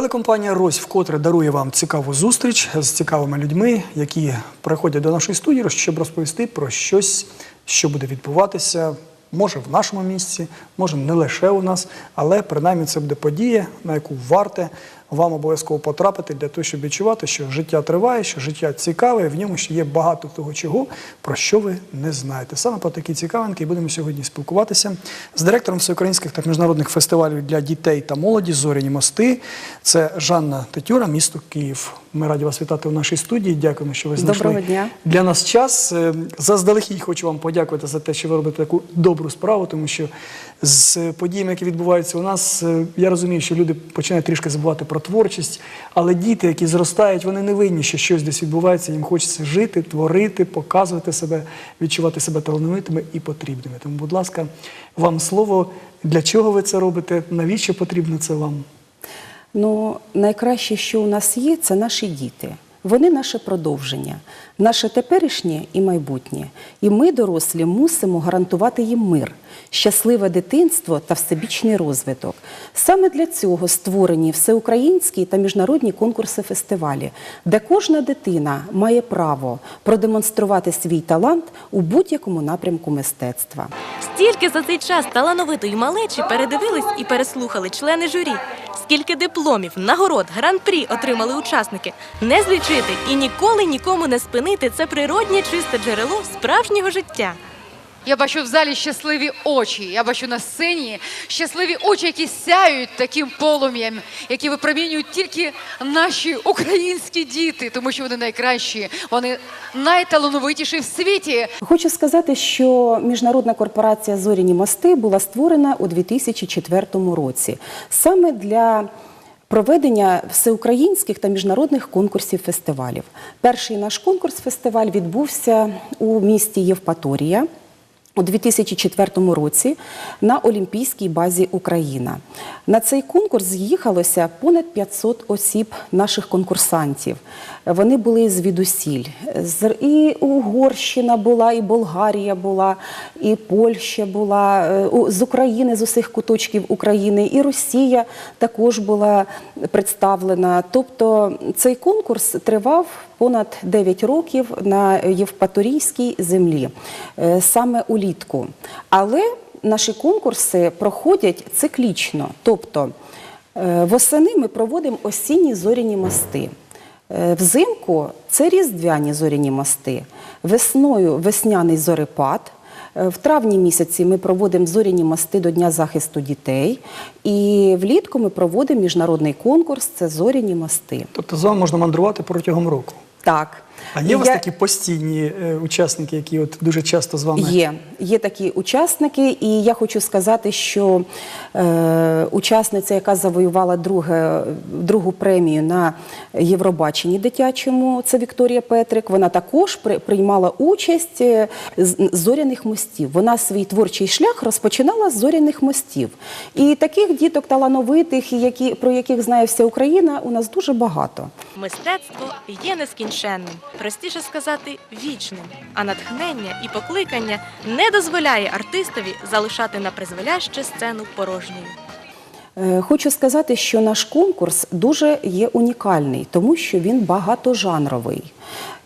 Телекомпанія Рось вкотре дарує вам цікаву зустріч з цікавими людьми, які приходять до нашої студії, щоб розповісти про щось, що буде відбуватися. Може в нашому місці, може не лише у нас, але принаймні це буде подія, на яку варте вам обов'язково потрапити для того, щоб відчувати, що життя триває, що життя цікаве, і в ньому ще є багато того, чого, про що ви не знаєте. Саме про такі цікавинки і будемо сьогодні спілкуватися з директором всеукраїнських та міжнародних фестивалів для дітей та молоді Зоряні мости. Це Жанна Тетюра, місто Київ. Ми раді вас вітати в нашій студії. Дякуємо, що ви знайшли Доброго дня. для нас час. Е, Заздалегідь хочу вам подякувати за те, що ви робите таку добру справу, тому що з подіями, які відбуваються у нас, е, я розумію, що люди починають трішки забувати про творчість, але діти, які зростають, вони не винні, що щось десь відбувається. Їм хочеться жити, творити, показувати себе, відчувати себе талановитими і потрібними. Тому, будь ласка, вам слово. Для чого ви це робите? Навіщо потрібно це вам? Ну, найкраще, що у нас є, це наші діти. Вони наше продовження, наше теперішнє і майбутнє. І ми, дорослі, мусимо гарантувати їм мир, щасливе дитинство та всебічний розвиток. Саме для цього створені всеукраїнські та міжнародні конкурси фестивалі, де кожна дитина має право продемонструвати свій талант у будь-якому напрямку мистецтва. Стільки за цей час талановитої малечі передивились і переслухали члени журі. Скільки дипломів, нагород, гран-прі отримали учасники. Не злічити і ніколи нікому не спинити це природнє чисте джерело справжнього життя. Я бачу в залі щасливі очі. Я бачу на сцені щасливі очі, які сяють таким полум'ям, які випромінюють тільки наші українські діти, тому що вони найкращі, вони найталановитіші в світі. Хочу сказати, що міжнародна корпорація Зоряні мости була створена у 2004 році саме для проведення всеукраїнських та міжнародних конкурсів фестивалів. Перший наш конкурс-фестиваль відбувся у місті Євпаторія. У 2004 році на Олімпійській базі Україна на цей конкурс з'їхалося понад 500 осіб наших конкурсантів. Вони були звідусіль. І Угорщина була, і Болгарія була, і Польща була, е, з України, з усіх куточків України, і Росія також була представлена. Тобто цей конкурс тривав понад 9 років на Євпаторійській землі, е, саме улітку. Але наші конкурси проходять циклічно. Тобто е, восени ми проводимо осінні зоряні мости. Е, Взимку це різдвяні зоряні мости. Весною весняний зорепад. В травні місяці ми проводимо зоряні мости до Дня захисту дітей. І влітку ми проводимо міжнародний конкурс це зоряні мости. Тобто з можна мандрувати протягом року. Так. А є у вас Я- такі постійні е, учасники, які от дуже часто з вами Є, є такі учасники, і я хочу сказати, що е, учасниця, яка завоювала друге, другу премію на Євробаченні дитячому, це Вікторія Петрик. Вона також при, приймала участь е, з з зоряних мостів. Вона свій творчий шлях розпочинала з зоряних мостів. І таких діток талановитих, і які, про яких знає вся Україна, у нас дуже багато. Мистецтво є нескінченним, простіше сказати, вічним. А натхнення і покликання не дозволяє артистові залишати на призволяще сцену порожньою. Е, Хочу сказати, що наш конкурс дуже є унікальний, тому що він багатожанровий.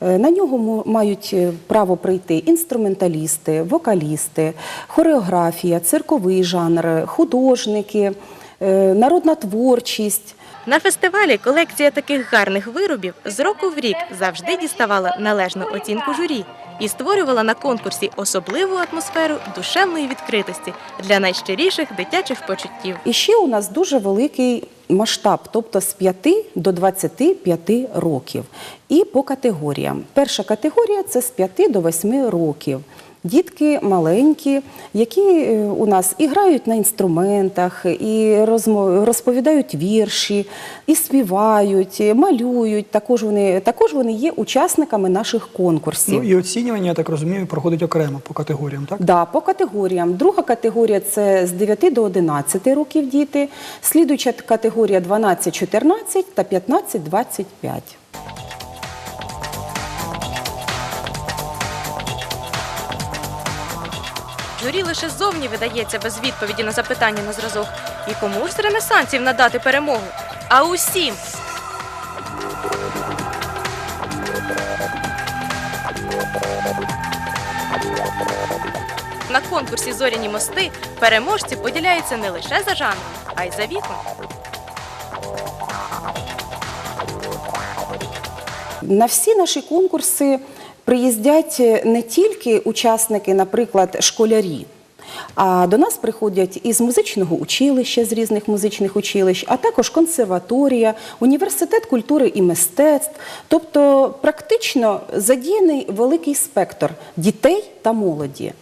Е, На нього мають е, право прийти інструменталісти, вокалісти, хореографія, цирковий жанр, художники, народна творчість. На фестивалі колекція таких гарних виробів з року в рік завжди діставала належну оцінку журі і створювала на конкурсі особливу атмосферу душевної відкритості для найщиріших дитячих почуттів. І ще у нас дуже великий масштаб, тобто з 5 до 25 років. І по категоріям. Перша категорія це з 5 до 8 років. Дітки маленькі, які е, у нас і грають на інструментах, і розповідають вірші, і співають, і малюють. Також вони, також вони є учасниками наших конкурсів. Ну і оцінювання, я так розумію, проходить окремо по категоріям, так? Да, по категоріям. Друга категорія це з 9 до 11 років діти. Слідуюча категорія 12-14 та 15-25. Журі лише зовні видається без відповіді на запитання на зразок. І кому з ренесансів надати перемогу? а усім. На конкурсі Зоряні мости переможці поділяються не лише за жанром, а й за віком. На всі наші конкурси приїздять не тільки учасники, наприклад, школярі. А до нас приходять із музичного училища, з різних музичних училищ, а також консерваторія, університет культури і мистецтв. Тобто практично задіяний великий спектр дітей та молоді.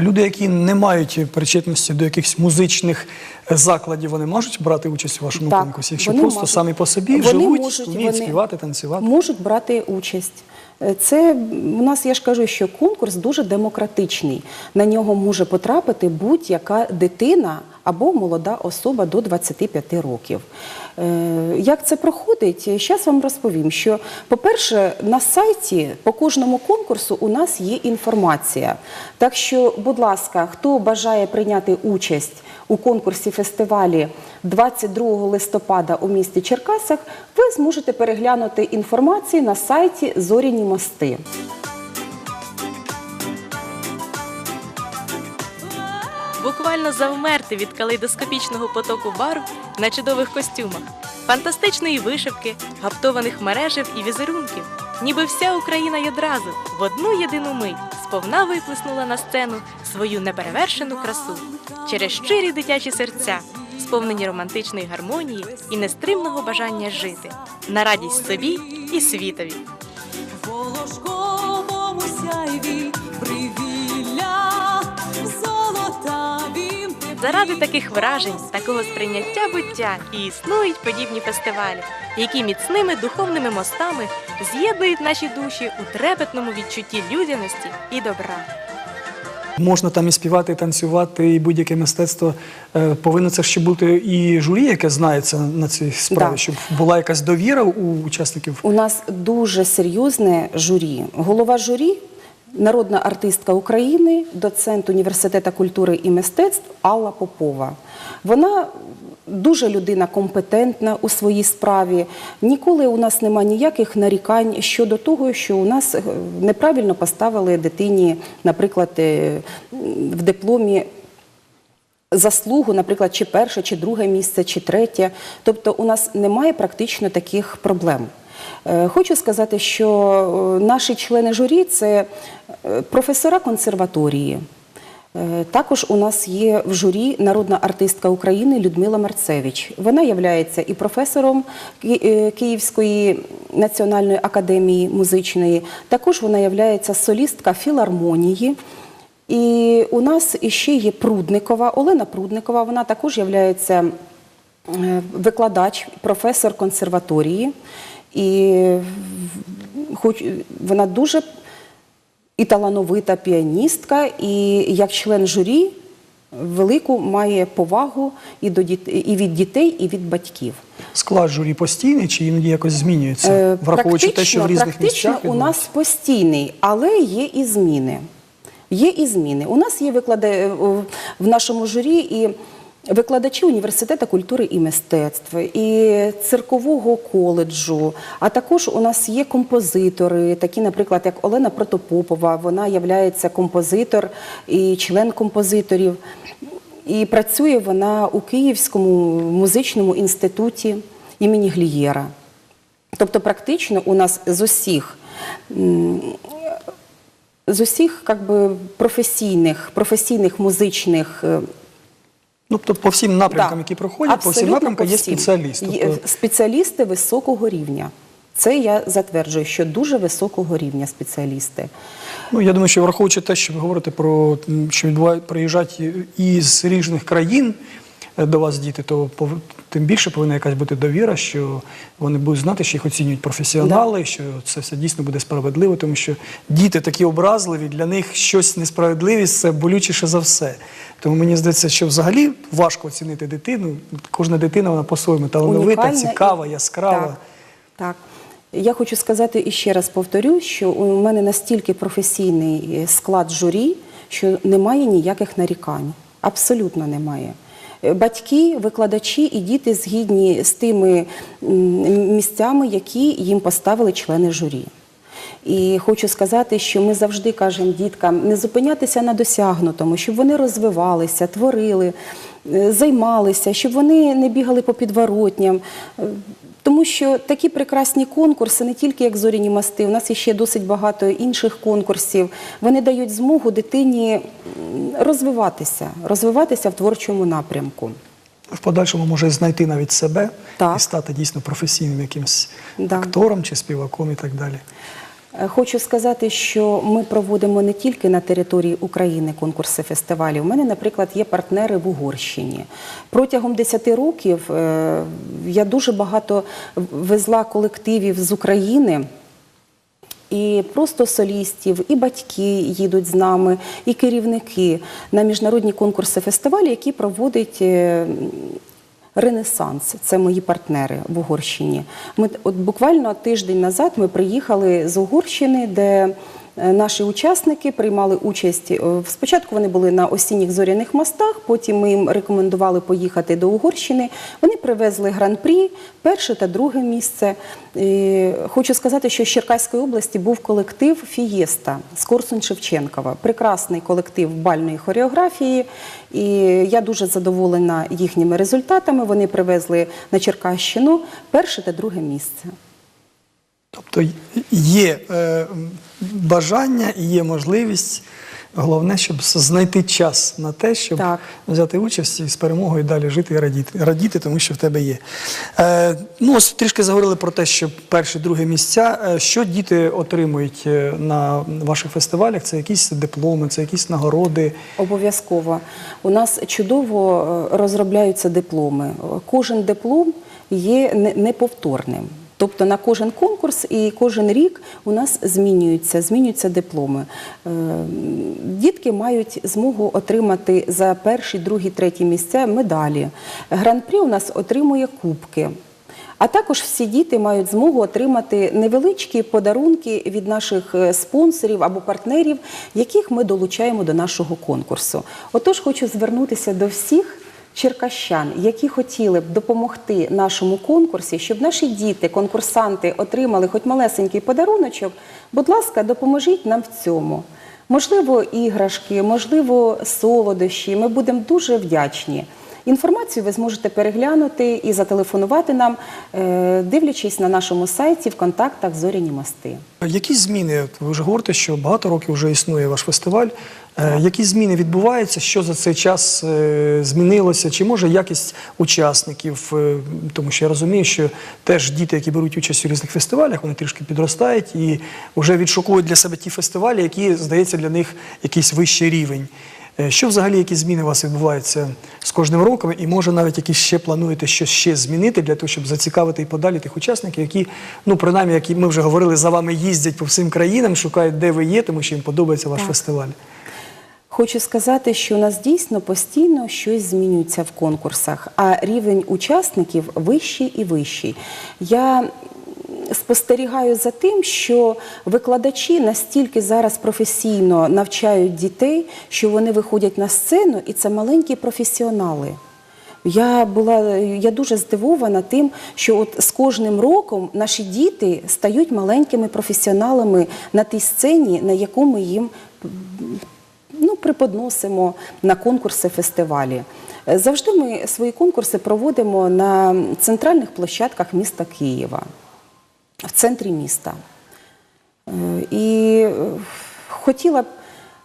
Люди, які не мають причетності до якихось музичних закладів, вони можуть брати участь у вашому конкурсі, якщо вони просто можуть. самі по собі Вони живуть, можуть, вміють вони співати, танцювати. Можуть брати участь. Е, Це у нас, я ж кажу, що конкурс дуже демократичний. На нього може потрапити будь-яка дитина або молода особа до 25 років. Е, Як це проходить? Зараз вам розповім, що, по-перше, на сайті по кожному конкурсу у нас є інформація. Так що, будь ласка, хто бажає прийняти участь у конкурсі фестивалі 22 листопада у місті Черкасах, ви зможете переглянути інформацію на сайті Зоряні мости. Буквально завмерти від калейдоскопічного потоку барв на чудових костюмах, фантастичної вишивки, гаптованих мережів і візерунків. Ніби вся Україна й одразу в одну єдину мить сповна виплеснула на сцену свою неперевершену красу через щирі дитячі серця, сповнені романтичної гармонії і нестримного бажання жити на радість собі і світові. волошковому сяйві Заради таких вражень, такого сприйняття буття і існують подібні фестивалі, які міцними духовними мостами з'єднують наші душі у трепетному відчутті людяності і добра. Можна там і співати, і танцювати, і будь-яке мистецтво. Е, Повинно це ще бути і журі, яке знається на цій справі, Да. щоб була якась довіра у учасників. У нас дуже серйозне журі. Голова журі народна артистка України, доцент університету культури і мистецтв Алла Попова. Вона дуже людина компетентна у своїй справі. Ніколи у нас нема ніяких нарікань щодо того, що у нас е, неправильно поставили дитині, наприклад, е, в дипломі заслугу, наприклад, чи перше, чи друге місце, чи третє. Тобто у нас немає практично таких проблем. Е, Хочу сказати, що е, наші члени журі це е, професора консерваторії. Також у нас є в журі народна артистка України Людмила Марцевич. Вона є і професором Київської національної академії музичної. Також вона є солістка філармонії. І у нас іще є Прудникова, Олена Прудникова. Вона також є викладач, професор консерваторії. І хоч вона дуже і талановита піаністка, і як член журі велику має повагу і, до діт... і від дітей, і від батьків. Склад журі постійний чи іноді якось змінюється, Е, враховуючи те, що в різних практично місцях у нас постійний, але є і зміни. Є і зміни. У нас є викладе е, в нашому журі і викладачі університету культури і мистецтв, і циркового коледжу. А також у нас є композитори, такі, наприклад, як Олена Протопопова. Вона є композитор і член композиторів. І працює вона у Київському музичному інституті імені Глієра. Тобто, практично у нас з усіх. З усіх как би, професійних, професійних музичних е, Тобто по всім напрямкам, Да. які проходять, по всім напрямкам по є всім. спеціаліст. Є Тобто, спеціалісти високого рівня. Це я затверджую, що дуже високого рівня спеціалісти. ну, я думаю, що враховуючи те, що ви говорите про що відбувають, приїжджають із різних країн до вас діти, то тим більше повинна якась бути довіра, що вони будуть знати, що їх оцінюють професіонали, що це все дійсно буде справедливо, тому що діти такі образливі, для них щось несправедливість це болючіше за все. Тому мені здається, що взагалі важко оцінити дитину. Кожна дитина вона по-своєму талановита, і- цікава, яскрава. Так, так. Я хочу сказати і ще раз повторю, що у мене настільки професійний е, склад журі, що немає ніяких нарікань. Абсолютно немає. Е, Батьки, викладачі і діти згідні з тими місцями, які їм поставили члени журі. І хочу сказати, що ми завжди кажемо діткам не зупинятися на досягнутому, щоб вони розвивалися, творили, е, займалися, щоб вони не бігали по підворотням. Тому що такі прекрасні конкурси, не тільки як зоряні мости, у нас є ще досить багато інших конкурсів. Вони дають змогу дитині розвиватися, розвиватися в творчому напрямку. В подальшому може знайти навіть себе Так. і стати дійсно професійним якимсь Да. актором чи співаком і так далі. Е, Хочу сказати, що ми проводимо не тільки на території України конкурси фестивалів. У мене, наприклад, є партнери в Угорщині. Протягом 10 років е, я дуже багато везла колективів з України. І просто солістів, і батьки їдуть з нами, і керівники на міжнародні конкурси фестивалі, які проводить е, Ренесанс. Це мої партнери в Угорщині. Ми от буквально тиждень назад ми приїхали з Угорщини, де наші учасники приймали участь. е, Спочатку вони були на осінніх зоряних мостах, потім ми їм рекомендували поїхати до Угорщини. Вони привезли гран-прі, перше та друге місце. Хочу сказати, що з Черкаської області був колектив Фієста з Корсунь Шевченкова. Прекрасний колектив бальної хореографії. І я дуже задоволена їхніми результатами. Вони привезли на Черкащину перше та друге місце. Тобто є е, бажання і є можливість. Головне, щоб знайти час на те, щоб Так. взяти участь і з перемогою далі жити і радіти, радіти тому що в тебе є. Е, ну, ось трішки заговорили про те, що перше, друге місця. Е, що діти отримують е, на ваших фестивалях? Це якісь дипломи, це якісь нагороди. Обов'язково. У нас чудово е, розробляються дипломи. Кожен диплом є не- неповторним. Тобто на кожен конкурс і кожен рік у нас змінюються, змінюються дипломи. Е, Дітки мають змогу отримати за перші, другі, треті місця медалі. Гран-прі у нас отримує кубки. А також всі діти мають змогу отримати невеличкі подарунки від наших е, спонсорів або партнерів, яких ми долучаємо до нашого конкурсу. Отож, хочу звернутися до всіх. Черкащан, які хотіли б допомогти нашому конкурсі, щоб наші діти, конкурсанти отримали хоч малесенький подаруночок, будь ласка, допоможіть нам в цьому. Можливо, іграшки, можливо, солодощі. Ми будемо дуже вдячні. Інформацію ви зможете переглянути і зателефонувати нам, е, дивлячись на нашому сайті в контактах Зоряні мости. Які зміни? Ви вже говорите, що багато років вже існує ваш фестиваль. Е, Які зміни відбуваються? Що за цей час е, змінилося? Чи може якість учасників? Тому що я розумію, що теж діти, які беруть участь у різних фестивалях, вони трішки підростають і вже відшукують для себе ті фестивалі, які здається для них якийсь вищий рівень. Е, Що взагалі які зміни у вас відбуваються з кожним роком, і може навіть якісь ще плануєте щось ще змінити для того, щоб зацікавити і подалі тих учасників, які, ну принаймні, які ми вже говорили, за вами їздять по всім країнам, шукають, де ви є, тому що їм подобається ваш Так. фестиваль. Хочу сказати, що у нас дійсно постійно щось змінюється в конкурсах, а рівень учасників вищий і вищий. Я спостерігаю за тим, що викладачі настільки зараз професійно навчають дітей, що вони виходять на сцену, і це маленькі професіонали. Я була я дуже здивована тим, що от з кожним роком наші діти стають маленькими професіоналами на тій сцені, на яку ми їм ну, преподносимо на конкурси фестивалі. Завжди ми свої конкурси проводимо на центральних площадках міста Києва, в центрі міста. Е, І е, хотіла б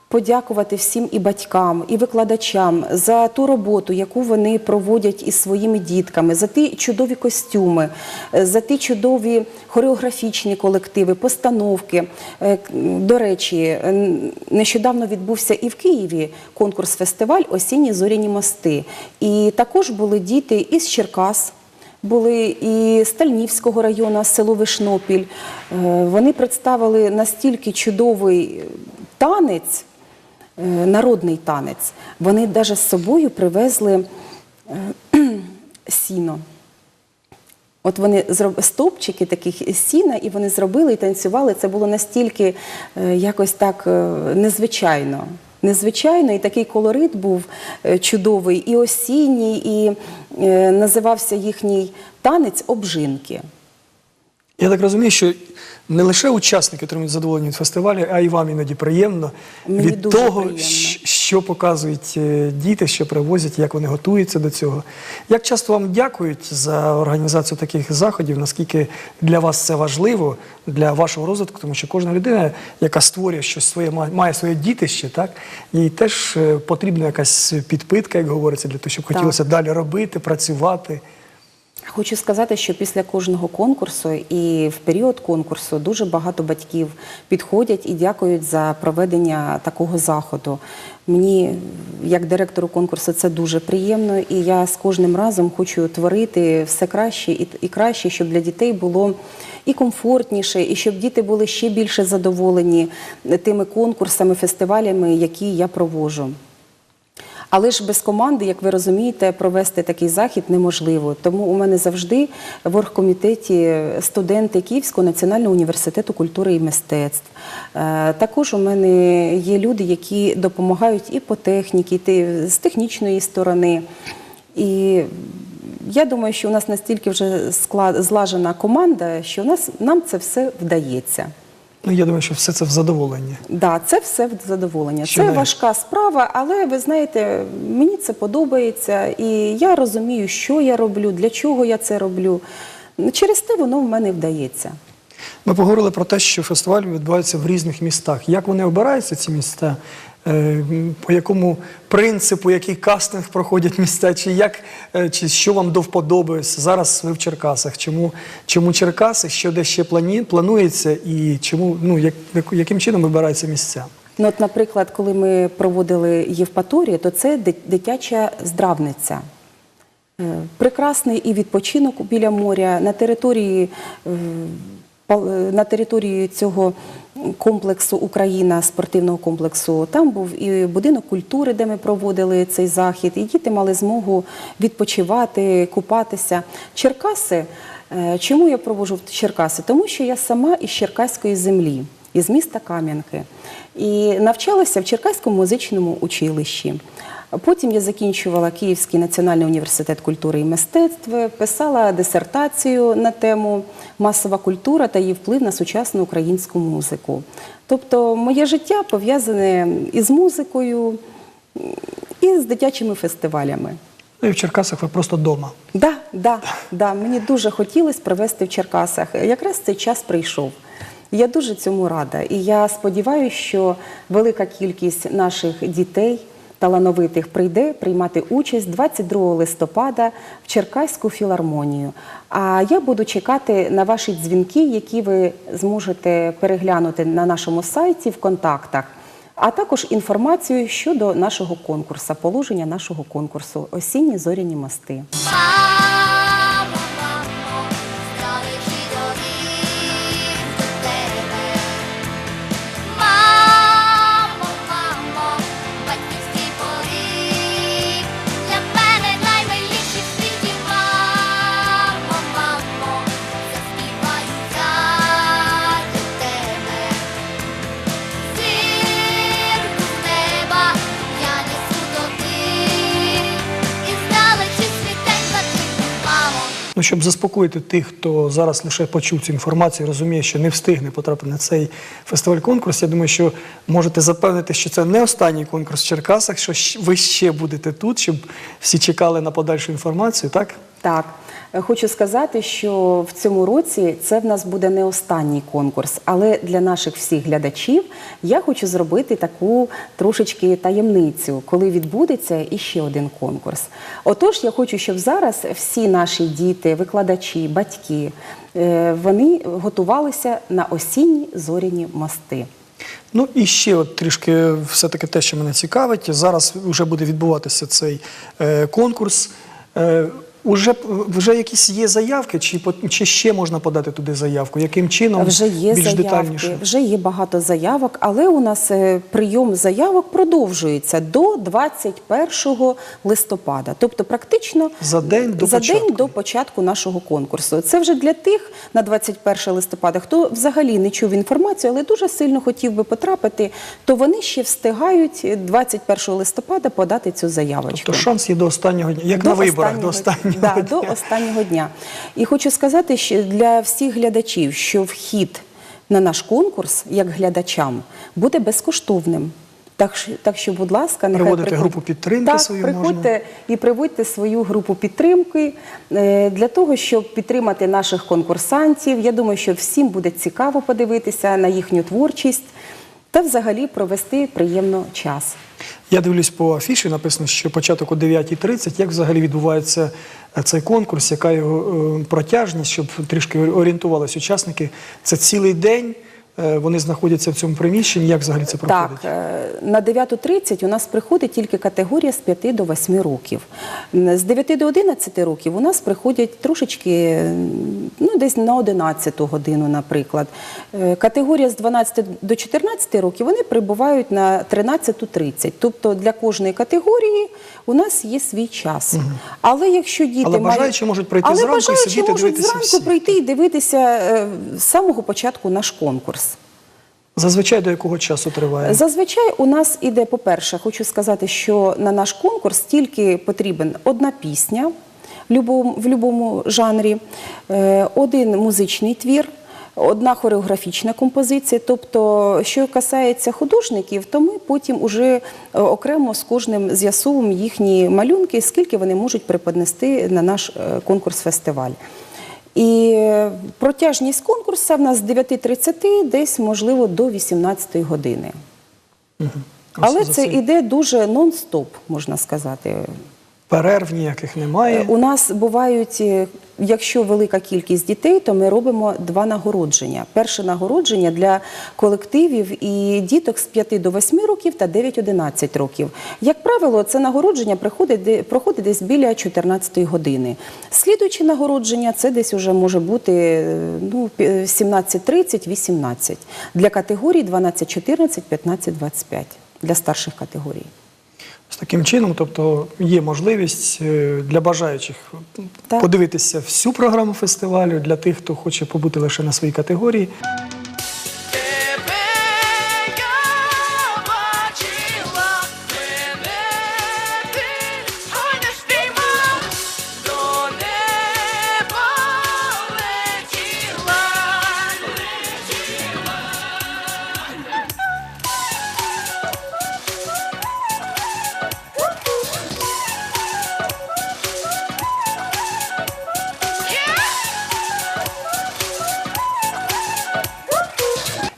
подякувати всім і батькам, і викладачам за ту роботу, яку вони проводять із своїми дітками, за ті чудові костюми, е, за ті чудові хореографічні колективи, постановки. До речі, нещодавно відбувся і в Києві конкурс-фестиваль Осінні зоряні мости. І також були діти із Черкас. Були і з Тальнівського району, село Вишнопіль. Е, Вони представили настільки чудовий танець, е, народний танець. Вони навіть з собою привезли е, сіно. От вони зроб... стовпчики таких сіна, і вони зробили і танцювали. Це було настільки якось так незвичайно. Незвичайно, і такий колорит був е, чудовий, і осінній, і е, називався їхній танець обжинки. Я так розумію, що не лише учасники отримують задоволення від фестивалю, а й вам іноді приємно Мені від дуже того, приємно. Що показують е, діти, що привозять, як вони готуються до цього. Як часто вам дякують за організацію таких заходів, наскільки для вас це важливо для вашого розвитку, тому що кожна людина, яка створює щось своє, має своє дітище, так їй теж е, потрібна якась підпитка, як говориться, для того, щоб Так. хотілося далі робити, працювати. Хочу сказати, що після кожного конкурсу і в період конкурсу дуже багато батьків підходять і дякують за проведення такого заходу. Мені, як директору конкурсу, це дуже приємно, і я з кожним разом хочу творити все краще і, краще, щоб для дітей було і комфортніше, і щоб діти були ще більше задоволені тими конкурсами, фестивалями, які я проводжу. Але ж без команди, як ви розумієте, провести такий захід неможливо. Тому у мене завжди в оргкомітеті студенти Київського національного університету культури і мистецтв. Е, Також у мене є люди, які допомагають і по техніці, і з технічної сторони. І я думаю, що у нас настільки вже злажена команда, що у нас нам це все вдається. Ну, я думаю, що все це в задоволенні. Да, це все в задоволення. Що це не- важка справа, але ви знаєте, мені це подобається, і я розумію, що я роблю, для чого я це роблю. Через те воно в мене вдається. Ми поговорили про те, що фестиваль відбувається в різних містах. Як вони обираються, ці міста? Е, По якому принципу, який кастинг проходять міста, чи як е, чи що вам до вподоби? Зараз ви в Черкасах. Чому, чому Черкаси? Що де ще плані, планується, і чому ну як, як- яким чином вибираються місця? Ну, от, наприклад, коли ми проводили Євпаторію, то це дитяча здравниця. Е, Прекрасний і відпочинок біля моря на території, на території цього комплексу Україна, спортивного комплексу. Там був і будинок культури, де ми проводили цей захід, і діти мали змогу відпочивати, купатися. Черкаси. е, Чому я проводжу в Черкаси? Тому що я сама із Черкаської землі, із міста Кам'янки, і навчалася в Черкаському музичному училищі. Потім я закінчувала Київський національний університет культури і мистецтв, писала дисертацію на тему масова культура та її вплив на сучасну українську музику. Тобто моє життя пов'язане із музикою, і з дитячими фестивалями. Ну і в Черкасах ви просто вдома. Да, да, да. Мені дуже хотілося провести в Черкасах. Якраз цей час прийшов. Я дуже цьому рада. І я сподіваюся, що велика кількість наших дітей талановитих прийде приймати участь 22 листопада в Черкаську філармонію. А я буду чекати на ваші дзвінки, які ви зможете переглянути на нашому сайті в контактах. А також інформацію щодо нашого конкурсу, положення нашого конкурсу Осінні зоряні мости. Щоб заспокоїти тих, хто зараз лише почув цю інформацію, розуміє, що не встигне потрапити на цей фестиваль-конкурс. Я думаю, що можете запевнити, що це не останній конкурс в Черкасах, що ви ще будете тут, щоб всі чекали на подальшу інформацію, так? Так, хочу сказати, що в цьому році це в нас буде не останній конкурс, але для наших всіх глядачів я хочу зробити таку трошечки таємницю, коли відбудеться іще один конкурс. Отож, я хочу, щоб зараз всі наші діти, викладачі, батьки, е, вони готувалися на осінні зоряні мости. Ну і ще от трішки все-таки те, що мене цікавить. Зараз вже буде відбуватися цей е, конкурс. Е, Уже, вже якісь є заявки, чи, чи ще можна подати туди заявку? Яким чином Вже є більш заявки, детальніше? вже є багато заявок, але у нас е, прийом заявок продовжується до 21 листопада. Тобто, практично За день до за початку. день до початку нашого конкурсу. Це вже для тих на 21 листопада, хто взагалі не чув інформацію, але дуже сильно хотів би потрапити, то вони ще встигають 21 листопада подати цю заявочку. Тобто шанс є до останнього дня, як До на виборах, до останнього- останнього да, дня. до останнього дня. І хочу сказати що для всіх глядачів, що вхід на наш конкурс, як глядачам, буде безкоштовним. Так, так що, будь ласка, нехай Приводити приходять. групу підтримки так, свою приходьте можна. і приводьте свою групу підтримки е, для того, щоб підтримати наших конкурсантів. Я думаю, що всім буде цікаво подивитися на їхню творчість та взагалі провести приємно час. Я дивлюсь по афіші, написано, що початок о 9.30. Як взагалі відбувається е, цей конкурс, яка його е, протяжність, щоб трішки орієнтувалися учасники? Це цілий день, вони знаходяться в цьому приміщенні. Як взагалі це проходить? Так, е, на 9.30 у нас приходить тільки категорія з 5 до 8 років. З 9 до 11 років у нас приходять трошечки, ну десь на 11 годину, наприклад. Е, Категорія з 12 до 14 років вони прибувають на 13.30. Тобто для кожної категорії у нас є свій час. Але якщо діти Але мають- бажаючі можуть прийти Але зранку і сидіти, можуть дивитися зранку всі. прийти і дивитися е, з самого початку наш конкурс. Зазвичай до якого часу триває? Зазвичай у нас іде, по-перше, хочу сказати, що на наш конкурс тільки потрібен одна пісня в любому жанрі, е, один музичний твір. Одна хореографічна композиція, тобто, що касається художників, то ми потім уже е, окремо з кожним з'ясовуємо їхні малюнки, скільки вони можуть преподнести на наш е, конкурс-фестиваль. І протяжність конкурсу в нас з 9.30 десь, можливо, до 18 години. Але за це іде дуже нон-стоп, можна сказати. Перерв ніяких немає. У нас бувають, е, якщо велика кількість дітей, то ми робимо два нагородження. Перше нагородження для колективів і діток з 5 до 8 років та 9-11 років. Як правило, це нагородження проходить десь біля 14 години. Слідуюче нагородження це десь уже може бути е, ну, пі- 17-30-18 для категорій 12-14, 15-25 для старших категорій. Таким чином, тобто є можливість е, для бажаючих Так. подивитися всю програму фестивалю, для тих, хто хоче побути лише на своїй категорії.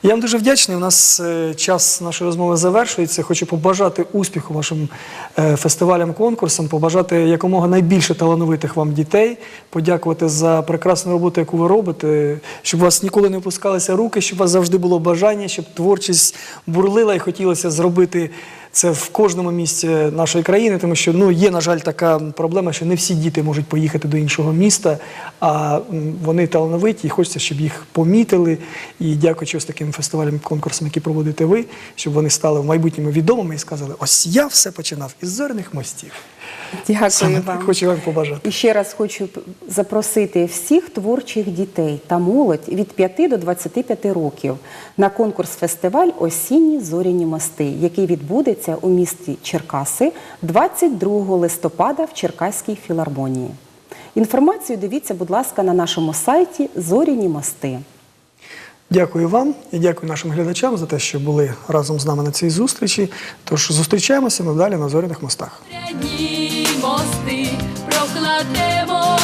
Я вам дуже вдячний. У нас е, час нашої розмови завершується. Хочу побажати успіху вашим фестивалям, конкурсам, побажати якомога найбільше талановитих вам дітей, подякувати за прекрасну роботу, яку ви робите, щоб у вас ніколи не опускалися руки, щоб у вас завжди було бажання, щоб творчість бурлила і хотілося зробити. Це в кожному місці нашої країни, тому що ну є, на жаль, така проблема, що не всі діти можуть поїхати до іншого міста, а вони талановиті, і хочеться, щоб їх помітили. І дякуючи ось таким фестивалям, конкурсам, які проводите ви, щоб вони стали в майбутньому відомими і сказали: ось я все починав із зоряних мостів. Дякую Саме вам. хочу вам побажати. І ще раз хочу запросити всіх творчих дітей та молодь від 5 до 25 років на конкурс-фестиваль Осінні зоряні мости, який відбудеться у місті Черкаси 22 листопада в Черкаській філармонії. Інформацію дивіться, будь ласка, на нашому сайті Зоряні мости. Дякую вам і дякую нашим глядачам за те, що були разом з нами на цій зустрічі. Тож зустрічаємося надалі на зоряних мостах. Мости прокладемо